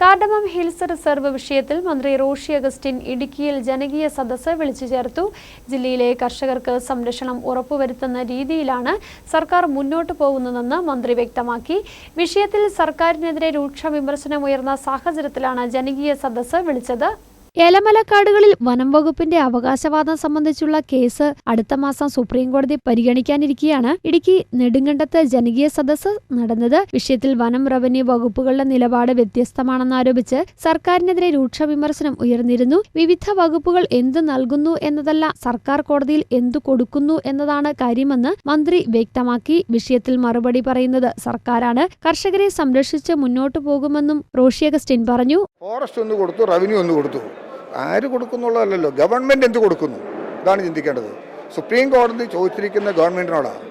Cardamom hills reserve വിഷയത്തിൽ മന്ത്രി Roshy Augustine ഇടുക്കിയിൽ ജനകീയ സദസ്സ് വിളിച്ചു ചേർത്തു. ജില്ലയിലെ കർഷകർക്ക് സംരക്ഷണം ഉറപ്പുവരുത്തുന്ന രീതിയിലാണ് സർക്കാർ മുന്നോട്ടു പോകുന്നതെന്ന് മന്ത്രി വ്യക്തമാക്കി. വിഷയത്തിൽ സർക്കാരിനെതിരെ രൂക്ഷ വിമർശനമുയർന്ന സാഹചര്യത്തിലാണ് ജനകീയ സദസ്സ് വിളിച്ചത്. ഏലമലക്കാടുകളിൽ വനം വകുപ്പിന്റെ അവകാശവാദം സംബന്ധിച്ചുള്ള കേസ് അടുത്ത മാസം സുപ്രീംകോടതി പരിഗണിക്കാനിരിക്കെയാണ്. ഇടുക്കി നെടുങ്കണ്ടത്ത് ജനകീയ സദസ് നടന്നത്. വിഷയത്തിൽ വനം റവന്യൂ വകുപ്പുകളുടെ നിലപാട് വ്യത്യസ്തമാണെന്നാരോപിച്ച് സർക്കാരിനെതിരെ രൂക്ഷ വിമർശനം ഉയർന്നിരുന്നു. വിവിധ വകുപ്പുകൾ എന്ത് നൽകുന്നു എന്നതല്ല സർക്കാർ കോടതിയിൽ എന്തു കൊടുക്കുന്നു എന്നതാണ് കാര്യമെന്ന് മന്ത്രി വ്യക്തമാക്കി. വിഷയത്തിൽ മറുപടി പറയുന്നത് സർക്കാരാണ്. കർഷകരെ സംരക്ഷിച്ച് മുന്നോട്ടു പോകുമെന്നും റോഷി അഗസ്റ്റിൻ പറഞ്ഞു. ഫോറസ്റ്റ് ഒന്ന് കൊടുത്തു റവന്യൂ ഒന്ന് കൊടുത്തു. ആര് കൊടുക്കുന്നുള്ളതല്ലല്ലോ. ഗവൺമെന്റ് എന്ത് കൊടുക്കുന്നു? ഇതാണ് ചിന്തിക്കേണ്ടത്. സുപ്രീം കോടതി ചോദിച്ചിരിക്കുന്ന ഗവൺമെന്റിനോടാണ്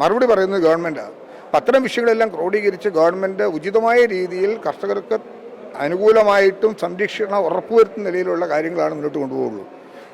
മറുപടി പറയുന്നത് ഗവൺമെന്റാണ് അത്തരം വിഷയങ്ങളെല്ലാം ക്രോഡീകരിച്ച് ഗവൺമെന്റ് ഉചിതമായ രീതിയിൽ കർഷകർക്ക് അനുകൂലമായിട്ടും സംരക്ഷണം ഉറപ്പുവരുത്തുന്ന നിലയിലുള്ള കാര്യങ്ങളാണ് മുന്നോട്ട് കൊണ്ടുപോകുള്ളൂ.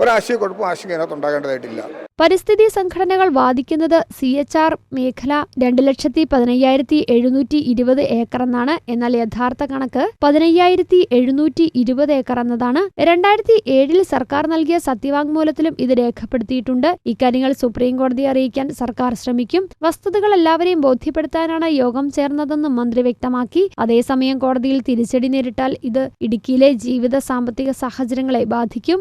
ഒരാശയക്കുഴപ്പം ആശങ്ക അതിനകത്ത് ഉണ്ടാകേണ്ടതായിട്ടില്ല പരിസ്ഥിതി സംഘടനകൾ വാദിക്കുന്നത് സി എച്ച് ആർ മേഖല രണ്ട് ലക്ഷത്തി പതിനയ്യായിരത്തി എഴുന്നൂറ്റി ഇരുപത് ഏക്കർ എന്നാണ് എന്നാൽ യഥാർത്ഥ കണക്ക് പതിനയ്യായിരത്തി എഴുന്നൂറ്റി ഇരുപത് ഏക്കർ എന്നതാണ്. രണ്ടായിരത്തി ഏഴിൽ സർക്കാർ നൽകിയ സത്യവാങ്മൂലത്തിലും ഇത് രേഖപ്പെടുത്തിയിട്ടുണ്ട്. ഇക്കാര്യങ്ങൾ സുപ്രീം കോടതിയെ അറിയിക്കാൻ സർക്കാർ ശ്രമിക്കും. വസ്തുതകൾ എല്ലാവരെയും ബോധ്യപ്പെടുത്താനാണ് യോഗം ചേർന്നതെന്നും മന്ത്രി വ്യക്തമാക്കി. അതേസമയം കോടതിയിൽ തിരിച്ചടി നേരിട്ടാൽ ഇത് ഇടുക്കിയിലെ ജീവിത സാമ്പത്തിക സാഹചര്യങ്ങളെ ബാധിക്കും.